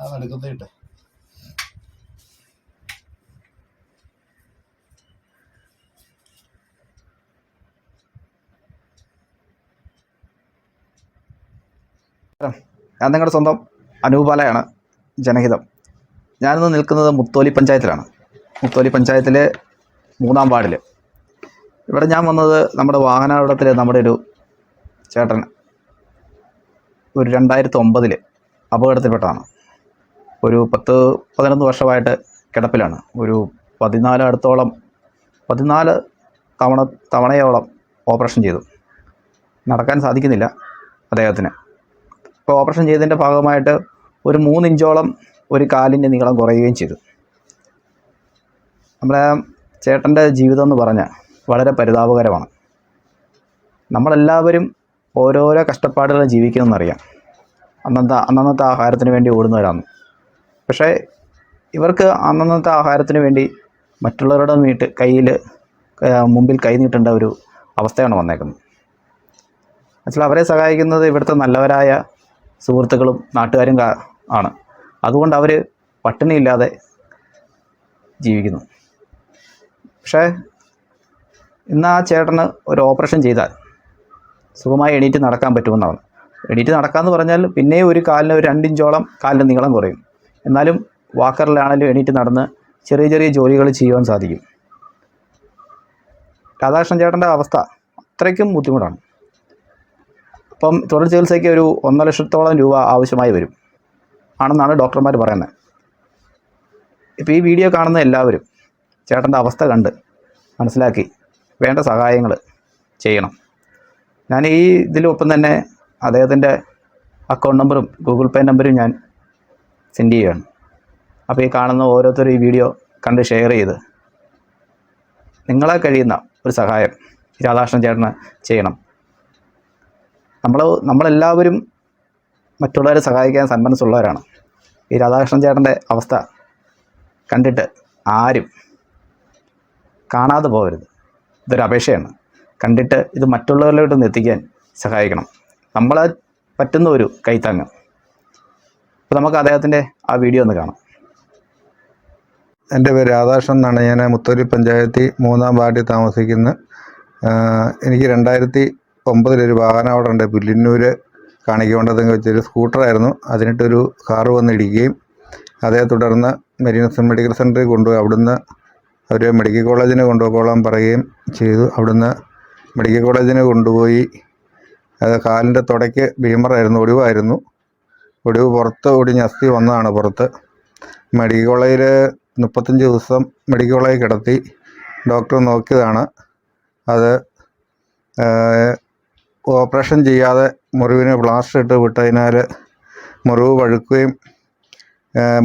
ആ നടക്കുന്നത് കിട്ടെ ഞാൻ നിങ്ങളുടെ സ്വന്തം അനൂപാലയാണ് ജനഹിതം. ഞാനിന്ന് നിൽക്കുന്നത് മുത്തോലി പഞ്ചായത്തിലാണ്. മുത്തോലി പഞ്ചായത്തിലെ മൂന്നാം വാർഡിൽ ഇവിടെ ഞാൻ വന്നത് നമ്മുടെ വാഹനാപകടത്തിൽ നമ്മുടെ ഒരു ചേട്ടൻ. ഒരു രണ്ടായിരത്തി ഒമ്പതിൽ അപകടത്തിൽപ്പെട്ടതാണ്. ഒരു പത്ത് പതിനൊന്ന് വർഷമായിട്ട് കിടപ്പിലാണ്. ഒരു പതിനാല് അടുത്തോളം പതിനാല് തവണ തവണയോളം ഓപ്പറേഷൻ ചെയ്തു. നടക്കാൻ സാധിക്കുന്നില്ല അദ്ദേഹത്തിന്. ഇപ്പോൾ ഓപ്പറേഷൻ ചെയ്തതിന്റെ ഭാഗമായിട്ട് ഒരു മൂന്നിഞ്ചോളം ഒരു കാലിന്റെ നീളം കുറയുകയും ചെയ്തു. നമ്മളെ ചേട്ടന്റെ ജീവിതം എന്ന് പറഞ്ഞാൽ വളരെ പരിതാപകരമാണ്. നമ്മളെല്ലാവരും ഓരോരോ കഷ്ടപ്പാടുകൾ ജീവിക്കുന്നതെന്നറിയാം അന്നത്തെ അന്നന്നത്തെ ആഹാരത്തിന് വേണ്ടി ഓടുന്നവരാണ്. പക്ഷേ ഇവർക്ക് അന്നന്നത്തെ ആഹാരത്തിന് വേണ്ടി മറ്റുള്ളവരുടെ വീട്ട് കയ്യിൽ മുമ്പിൽ കൈ നീട്ടേണ്ട ഒരു അവസ്ഥയാണ് വന്നേക്കുന്നത്. അച്ഛൻ അവരെ സഹായിക്കുന്നത് ഇവിടുത്തെ നല്ലവരായ സുഹൃത്തുക്കളും നാട്ടുകാരും ആണ്. അതുകൊണ്ട് അവർ പട്ടിണിയില്ലാതെ ജീവിക്കുന്നു. പക്ഷേ ഇന്ന് ആ ചേട്ടന് ഒരു ഓപ്പറേഷൻ ചെയ്താൽ സുഖമായി എണീറ്റ് നടക്കാൻ പറ്റുമെന്നാണ്. എണീറ്റ് നടക്കാമെന്ന് പറഞ്ഞാൽ പിന്നെയും ഒരു കാലിന് ഒരു രണ്ടിഞ്ചോളം കാലിന്റെ നീളം കുറയും. എന്നാലും വാക്കറിലാണെങ്കിലും എണീറ്റ് നടന്ന് ചെറിയ ചെറിയ ജോലികൾ ചെയ്യുവാൻ സാധിക്കും. രാധാകൃഷ്ണൻ ചേട്ടന്റെ അവസ്ഥ അത്രയ്ക്കും ബുദ്ധിമുട്ടാണ്. അപ്പം തുടർ ചികിത്സയ്ക്ക് ഒരു ഒന്നര ലക്ഷത്തോളം രൂപ ആവശ്യമായി വരും. ആണെന്നാണ് ഡോക്ടർമാർ പറയുന്നത്. ഇപ്പോൾ ഈ വീഡിയോ കാണുന്ന എല്ലാവരും ചേട്ടന്റെ അവസ്ഥ കണ്ട് മനസ്സിലാക്കി വേണ്ട സഹായങ്ങൾ ചെയ്യണം. ഞാൻ ഈ ഇതിലൊപ്പം തന്നെ അദ്ദേഹത്തിന്റെ അക്കൗണ്ട് നമ്പറും ഗൂഗിൾ പേ നമ്പറും ഞാൻ സെൻഡ് ചെയ്യുകയാണ്. അപ്പോൾ ഈ കാണുന്ന ഓരോരുത്തരും ഈ വീഡിയോ കണ്ട് ഷെയർ ചെയ്ത് നിങ്ങളെ കഴിയുന്ന ഒരു സഹായം രാധാകൃഷ്ണൻ ചേട്ടന് ചെയ്യണം. നമ്മൾ നമ്മളെല്ലാവരും മറ്റുള്ളവരെ സഹായിക്കാൻ സന്മനസ്സുള്ളവരാണ്. ഈ രാധാകൃഷ്ണൻ ചേട്ടന്റെ അവസ്ഥ കണ്ടിട്ട് ആരും കാണാതെ പോകരുത്. ഇതൊരു അപേക്ഷയാണ്. കണ്ടിട്ട് ഇത് മറ്റുള്ളവരിലോട്ടൊന്ന് എത്തിക്കാൻ സഹായിക്കണം. നമ്മളെ പറ്റുന്ന ഒരു കൈത്താങ്ങ്. അപ്പോൾ നമുക്ക് അദ്ദേഹത്തിന്റെ ആ വീഡിയോ ഒന്ന് കാണാം. എന്റെ പേര് രാധാകൃഷ്ണൻ എന്നാണ്. ഞാൻ മുത്തൂരി പഞ്ചായത്തിൽ മൂന്നാം വാർഡിൽ താമസിക്കുന്നു. എനിക്ക് രണ്ടായിരത്തി ഒമ്പതിലൊരു വാഹനം അവിടെ ഉണ്ട്. പുല്ലിന്നൂര് കാണിക്കൊണ്ടതെന്ന് വെച്ചൊരു സ്കൂട്ടറായിരുന്നു അതിനിട്ടൊരു കാറ് വന്നിടിക്കുകയും അതേ തുടർന്ന് മെരീനസ് മെഡിക്കൽ സെന്ററിൽ കൊണ്ടുപോയി. അവിടുന്ന് അവർ മെഡിക്കൽ കോളേജിന് കൊണ്ടുപോകാൻ പറയുകയും ചെയ്തു. അവിടുന്ന് മെഡിക്കൽ കോളേജിന് കൊണ്ടുപോയി. അത് കാലിന്റെ തുടയ്ക്ക് ഭീമറായിരുന്നു ഒടിവായിരുന്നു. ഒടിവ് പുറത്ത് ഒടിഞ്ഞ് അസ്ഥി വന്നതാണ് പുറത്ത്. മെഡിക്കൽ കോളേജിൽ മുപ്പത്തഞ്ച് ദിവസം മെഡിക്കൽ കോളേജിൽ കിടത്തി ഡോക്ടർ നോക്കിയതാണ്. അത് ഓപ്പറേഷൻ ചെയ്യാതെ മുറിവിന് പ്ലാസ്റ്റർ ഇട്ട് വിട്ടതിനാൽ മുറിവ് പഴുക്കുകയും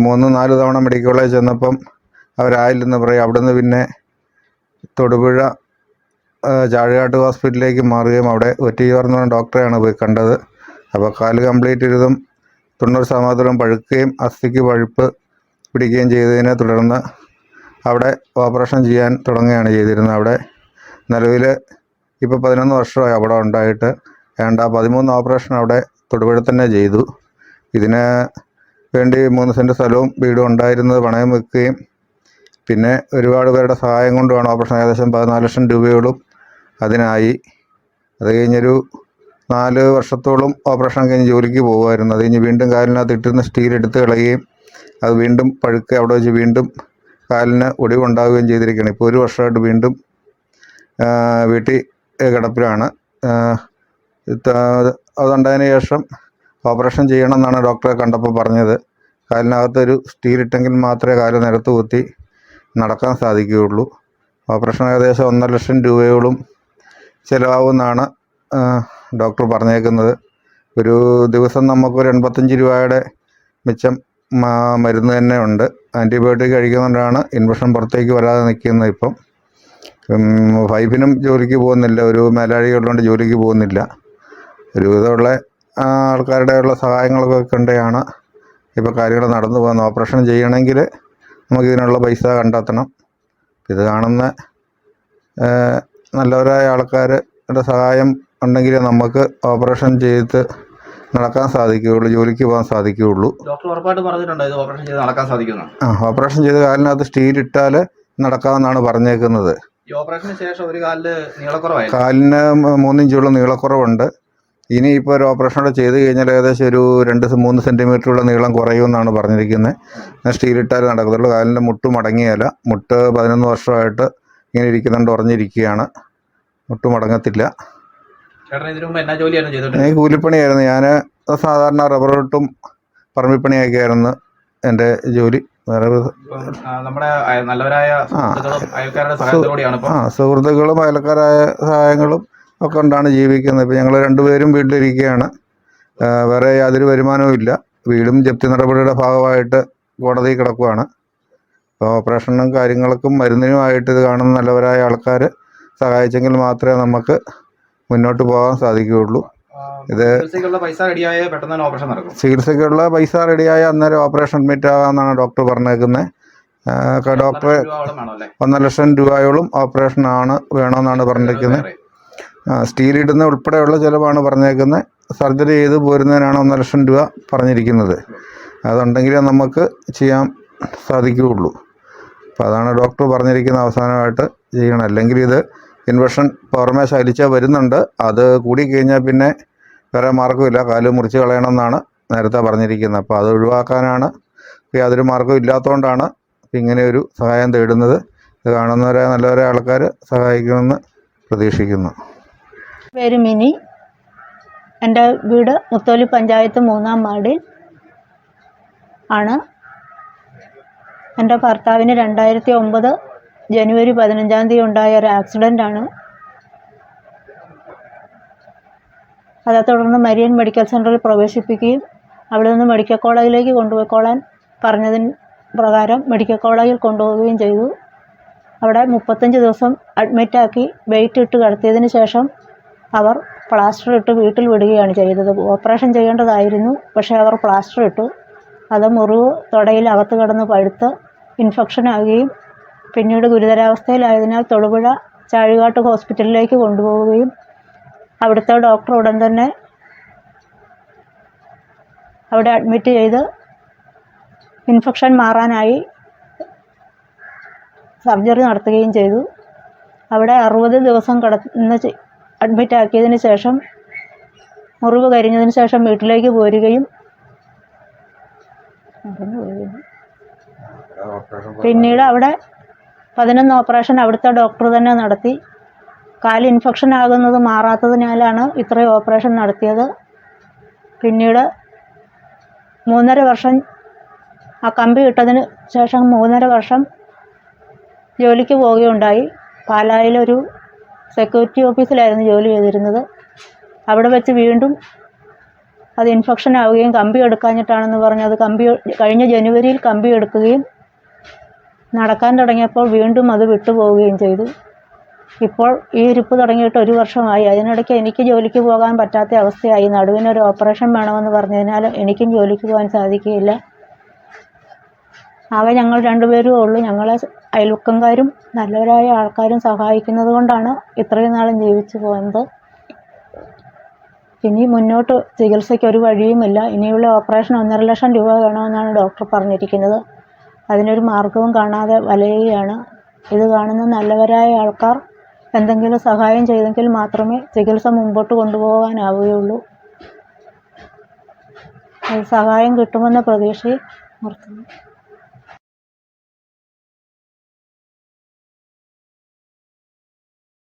മൂന്ന് നാല് തവണ മെഡിക്കൽ കോളേജ് ചെന്നപ്പം അവരായില്ലെന്ന് പറയും അവിടുന്ന് പിന്നെ തൊടുപുഴ ചാഴികാട്ട് ഹോസ്പിറ്റലിലേക്ക് മാറുകയും അവിടെ ഒറ്റി എന്ന് പറഞ്ഞ ഡോക്ടറെയാണ് പോയി കണ്ടത്. അപ്പോൾ കാൽ കംപ്ലീറ്റ് ഇരുതും തൊണ്ണൂറ് ശതമാനത്തോളം പഴുക്കുകയും അസ്ഥിക്ക് പഴുപ്പ് പിടിക്കുകയും ചെയ്തതിനെ തുടർന്ന് അവിടെ ഓപ്പറേഷൻ ചെയ്യാൻ തുടങ്ങുകയാണ് ചെയ്തിരുന്നത്. അവിടെ നിലവിൽ ഇപ്പോൾ പതിനൊന്ന് വർഷമായി അവിടെ ഉണ്ടായിട്ട്. വേണ്ട പതിമൂന്ന് ഓപ്പറേഷൻ അവിടെ തൊടുപുഴ തന്നെ ചെയ്തു. ഇതിന് വേണ്ടി മൂന്ന് സെന്റ് സ്ഥലവും വീടും ഉണ്ടായിരുന്നത് പണയം വെക്കുകയും പിന്നെ ഒരുപാട് പേരുടെ സഹായം കൊണ്ടുമാണ് ഓപ്പറേഷൻ. ഏകദേശം പതിനാല് ലക്ഷം രൂപയോളം അതിനായി. അത് കഴിഞ്ഞൊരു നാല് വർഷത്തോളം ഓപ്പറേഷൻ കഴിഞ്ഞ് ജോലിക്ക് പോകുമായിരുന്നു അത് കഴിഞ്ഞ് വീണ്ടും കാലിനകത്ത് ഇട്ടിരുന്ന സ്റ്റീൽ എടുത്ത് കളയുകയും അത് വീണ്ടും പഴുക്കുക അവിടെ വെച്ച് വീണ്ടും കാലിന് ഒടിവുണ്ടാവുകയും ചെയ്തിരിക്കുകയാണ്. ഇപ്പോൾ ഒരു വർഷമായിട്ട് വീണ്ടും വീട്ടിൽ കിടപ്പിലാണ്. അതുണ്ടായതിനു ശേഷം ഓപ്പറേഷൻ ചെയ്യണം എന്നാണ് ഡോക്ടറെ കണ്ടപ്പോൾ പറഞ്ഞത്. കാലിനകത്തൊരു സ്റ്റീൽ ഇട്ടെങ്കിൽ മാത്രമേ കാൽ നിരത്ത് കുത്തി നടക്കാൻ സാധിക്കുകയുള്ളൂ. ഓപ്പറേഷൻ ഏകദേശം ഒന്നര ലക്ഷം രൂപയോളം ചിലവാകുമെന്നാണ് ഡോക്ടർ പറഞ്ഞേക്കുന്നത്. ഒരു ദിവസം നമുക്കൊരു എൺപത്തഞ്ച് രൂപയുടെ മിച്ചം മരുന്ന് തന്നെ ഉണ്ട്. ആന്റിബയോട്ടിക് കഴിക്കുന്നതുകൊണ്ടാണ് ഇൻഫെക്ഷൻ പുറത്തേക്ക് വരാതെ നിൽക്കുന്നത് ഇപ്പം. ഫൈഫിനും ജോലിക്ക് പോകുന്നില്ല. ഒരു മേലാഴി ഉള്ളതുകൊണ്ട് ജോലിക്ക് പോകുന്നില്ല. ഒരുവിധമുള്ള ആൾക്കാരുടെ ഉള്ള സഹായങ്ങളൊക്കെ കൊണ്ടാണ് ഇപ്പോൾ കാര്യങ്ങൾ നടന്നു പോകുന്നത്. ഓപ്പറേഷൻ ചെയ്യണമെങ്കിൽ നമുക്കിതിനുള്ള പൈസ കണ്ടെത്തണം. ഇത് കാണുന്ന നല്ലവരായ ആൾക്കാരുടെ സഹായം ഉണ്ടെങ്കിൽ നമുക്ക് ഓപ്പറേഷൻ ചെയ്ത് നടക്കാൻ സാധിക്കുകയുള്ളൂ ജോലിക്ക് പോകാൻ സാധിക്കുകയുള്ളൂ. ഡോക്ടർ ഉറപ്പായിട്ട് പറഞ്ഞിട്ടുണ്ട് ഇത് ഓപ്പറേഷൻ ചെയ്ത് നടക്കാൻ സാധിക്കുന്നു ആ ഓപ്പറേഷൻ ചെയ്ത് കാലിനകത്ത് സ്റ്റീൽ ഇട്ടാൽ നടക്കാമെന്നാണ് പറഞ്ഞേക്കുന്നത്. ഈ ഓപ്പറേഷന് ശേഷം ഒരു കാലിൽ നീളക്കുറവായി കാലിന് മൂന്നിഞ്ചുള്ള നീളക്കുറവുണ്ട്. നീളക്കുറവുണ്ട് ഇപ്പോൾ ഒരു ഓപ്പറേഷൻ കൂടെ ചെയ്ത് കഴിഞ്ഞാൽ ഏകദേശം ഒരു രണ്ട് മൂന്ന് മൂന്ന് സെന്റിമീറ്ററുള്ള നീളം കുറയുമെന്നാണ് പറഞ്ഞിരിക്കുന്നത്. സ്റ്റീലിട്ടാൽ നടക്കത്തുള്ളൂ. കാലിന്റെ മുട്ട് മടങ്ങിയല്ല. മുട്ട് പതിനൊന്ന് വർഷമായിട്ട് ഇങ്ങനെ ഇരിക്കുന്നുണ്ട് ഉറഞ്ഞിരിക്കുകയാണ്. മുട്ട് മടങ്ങത്തില്ല. എനിക്ക് കൂലിപ്പണിയായിരുന്നു. ഞാൻ സാധാരണ റബ്ബർ വെട്ടും പറമ്പിപ്പണിയൊക്കെയായിരുന്നു എന്റെ ജോലി. വേറെ നമ്മുടെ നല്ലവരായ ആ സുഹൃത്തുക്കളും അയൽക്കാരായ സഹായങ്ങളും ഒക്കെ കൊണ്ടാണ് ജീവിക്കുന്നത്. ഇപ്പം ഞങ്ങൾ രണ്ടുപേരും വീട്ടിലിരിക്കുകയാണ്. വേറെ യാതൊരു വരുമാനവും ഇല്ല. വീടും ജപ്തി നടപടിയുടെ ഭാഗമായിട്ട് കോടതി കിടക്കുകയാണ് അപ്പോൾ ഓപ്പറേഷനും കാര്യങ്ങൾക്കും മരുന്നിനുമായിട്ട് ഇത് കാണുന്ന നല്ലവരായ ആൾക്കാർ സഹായിച്ചെങ്കിൽ മാത്രമേ നമുക്ക് മുന്നോട്ട് പോകാൻ സാധിക്കുകയുള്ളൂ. ഇത് ചികിത്സയ്ക്കുള്ള പൈസ റെഡിയായ അന്നേരം ഓപ്പറേഷൻ അഡ്മിറ്റ് ആകാമെന്നാണ് ഡോക്ടർ പറഞ്ഞേക്കുന്നത്. ഡോക്ടർ ഒന്നര ലക്ഷം രൂപയോളം ഓപ്പറേഷനാണ് വേണമെന്നാണ് പറഞ്ഞിരിക്കുന്നത് ഇടുന്ന ഉൾപ്പെടെയുള്ള ചിലവാണ് പറഞ്ഞേക്കുന്നത്. സർജറി ചെയ്ത് പോരുന്നതിനാണ് ഒന്നര ലക്ഷം രൂപ പറഞ്ഞിരിക്കുന്നത്. അതുണ്ടെങ്കിലേ നമുക്ക് ചെയ്യാൻ സാധിക്കുകയുള്ളൂ. അപ്പോൾ അതാണ് ഡോക്ടർ പറഞ്ഞിരിക്കുന്ന അവസാനമായിട്ട് ചെയ്യണം. അല്ലെങ്കിൽ ഇത് ഇൻവെഷൻ പുറമേ ശൈലിച്ച വരുന്നുണ്ട്. അത് കൂടി കഴിഞ്ഞാൽ പിന്നെ വേറെ മാർഗമില്ല. കാൽ മുറിച്ച് കളയണമെന്നാണ് നേരത്തെ പറഞ്ഞിരിക്കുന്നത്. അപ്പോൾ അത് ഒഴിവാക്കാനാണ് യാതൊരു മാർഗവും ഇല്ലാത്തതുകൊണ്ടാണ് ഇങ്ങനെ ഒരു സഹായം തേടുന്നത്. ഇത് കാണുന്നവരെ നല്ലവരെ ആൾക്കാർ സഹായിക്കുമെന്ന് പ്രതീക്ഷിക്കുന്നു. പേര് മിനി എന്റെ വീട് മുത്തോലി പഞ്ചായത്ത് മൂന്നാം വാർഡിൽ ആണ്. എന്റെ ഭർത്താവിന് രണ്ടായിരത്തി ഒമ്പത് ജനുവരി പതിനഞ്ചാം തീയതി ഉണ്ടായ ഒരു ആക്സിഡന്റ് ആണ്. അതേ തുടർന്ന് മരിയൻ മെഡിക്കൽ സെന്ററിൽ പ്രവേശിപ്പിക്കുകയും അവിടെ നിന്ന് മെഡിക്കൽ കോളേജിലേക്ക് കൊണ്ടുപോയിക്കോളാൻ പറഞ്ഞതിന് പ്രകാരം മെഡിക്കൽ കോളേജിൽ കൊണ്ടുപോവുകയും ചെയ്തു. അവിടെ മുപ്പത്തഞ്ച് ദിവസം അഡ്മിറ്റാക്കി വെയിറ്റ് ഇട്ട് കടത്തിയതിന് ശേഷം അവർ പ്ലാസ്റ്റർ ഇട്ട് വീട്ടിൽ വിടുകയാണ് ചെയ്തത്. ഓപ്പറേഷൻ ചെയ്യേണ്ടതായിരുന്നു പക്ഷേ അവർ പ്ലാസ്റ്റർ ഇട്ടു. അത് മുറിവ് തൊടയിൽ അകത്ത് കിടന്ന് പഴുത്ത് ഇൻഫെക്ഷൻ ആകുകയും പിന്നീട് ഗുരുതരാവസ്ഥയിലായതിനാൽ തൊടുപുഴ ചാഴികാട്ട് ഹോസ്പിറ്റലിലേക്ക് കൊണ്ടുപോവുകയും അവിടുത്തെ ഡോക്ടർ ഉടൻ തന്നെ അവിടെ അഡ്മിറ്റ് ചെയ്ത് ഇൻഫെക്ഷൻ മാറാനായി സർജറി നടത്തുകയും ചെയ്തു അവിടെ അറുപത് ദിവസം കടന്ന് അഡ്മിറ്റാക്കിയതിന് അഡ്മിറ്റ് ആക്കിയതിന് ശേഷം മുറിവ് കരിഞ്ഞതിന് ശേഷം വീട്ടിലേക്ക് പോരുകയും. പിന്നീട് അവിടെ പതിനൊന്ന് ഓപ്പറേഷൻ അവിടുത്തെ ഡോക്ടർ തന്നെ നടത്തി. കാൽ ഇൻഫെക്ഷൻ ആകുന്നത് മാറാത്തതിനാലാണ് ഇത്രയും ഓപ്പറേഷൻ നടത്തിയത്. പിന്നീട് മൂന്നര വർഷം ആ കമ്പി ഇട്ടതിന് ശേഷം മൂന്നര വർഷം ജോലിക്ക് പോവുകയുണ്ടായി. പാലായിലൊരു സെക്യൂരിറ്റി ഓഫീസിലായിരുന്നു ജോലി ചെയ്തിരുന്നത്. അവിടെ വെച്ച് വീണ്ടും അത് ഇൻഫെക്ഷൻ ആവുകയും കമ്പി എടുക്കാഞ്ഞിട്ടാണെന്ന് പറഞ്ഞ് അത് കമ്പി കഴിഞ്ഞ ജനുവരിയിൽ കമ്പി എടുക്കുകയും നടക്കാൻ തുടങ്ങിയപ്പോൾ വീണ്ടും അത് വിട്ടുപോവുകയും ചെയ്തു. ഇപ്പോൾ ഈ ഇരിപ്പ് തുടങ്ങിയിട്ട് ഒരു വർഷമായി. അതിനിടയ്ക്ക് എനിക്ക് ജോലിക്ക് പോകാൻ പറ്റാത്ത അവസ്ഥയായി. നടുവിനൊരു ഓപ്പറേഷൻ വേണമെന്ന് പറഞ്ഞതിനാൽ എനിക്കും ജോലിക്ക് പോകാൻ സാധിക്കുകയില്ല. ആകെ ഞങ്ങൾ രണ്ടുപേരും ഉള്ളൂ. ഞങ്ങളെ അയൽവക്കംകാരും നല്ലവരായ ആൾക്കാരും സഹായിക്കുന്നത് കൊണ്ടാണ് ഇത്രയും നാളും ജീവിച്ചു പോകുന്നത്. ഇനി മുന്നോട്ട് ചികിത്സയ്ക്ക് ഒരു വഴിയുമില്ല. ഇനിയുള്ള ഓപ്പറേഷൻ ഒന്നര ലക്ഷം രൂപ വേണമെന്നാണ് ഡോക്ടർ പറഞ്ഞിരിക്കുന്നത്. അതിനൊരു മാർഗവും കാണാതെ വലയുകയാണ്. ഇത് കാണുന്ന നല്ലവരായ ആൾക്കാർ എന്തെങ്കിലും സഹായം ചെയ്തെങ്കിൽ മാത്രമേ ചികിത്സ മുമ്പോട്ട് കൊണ്ടുപോകാനാവുകയുള്ളൂ. സഹായം കിട്ടുമെന്ന പ്രതീക്ഷയിൽ നിർത്തുന്നു.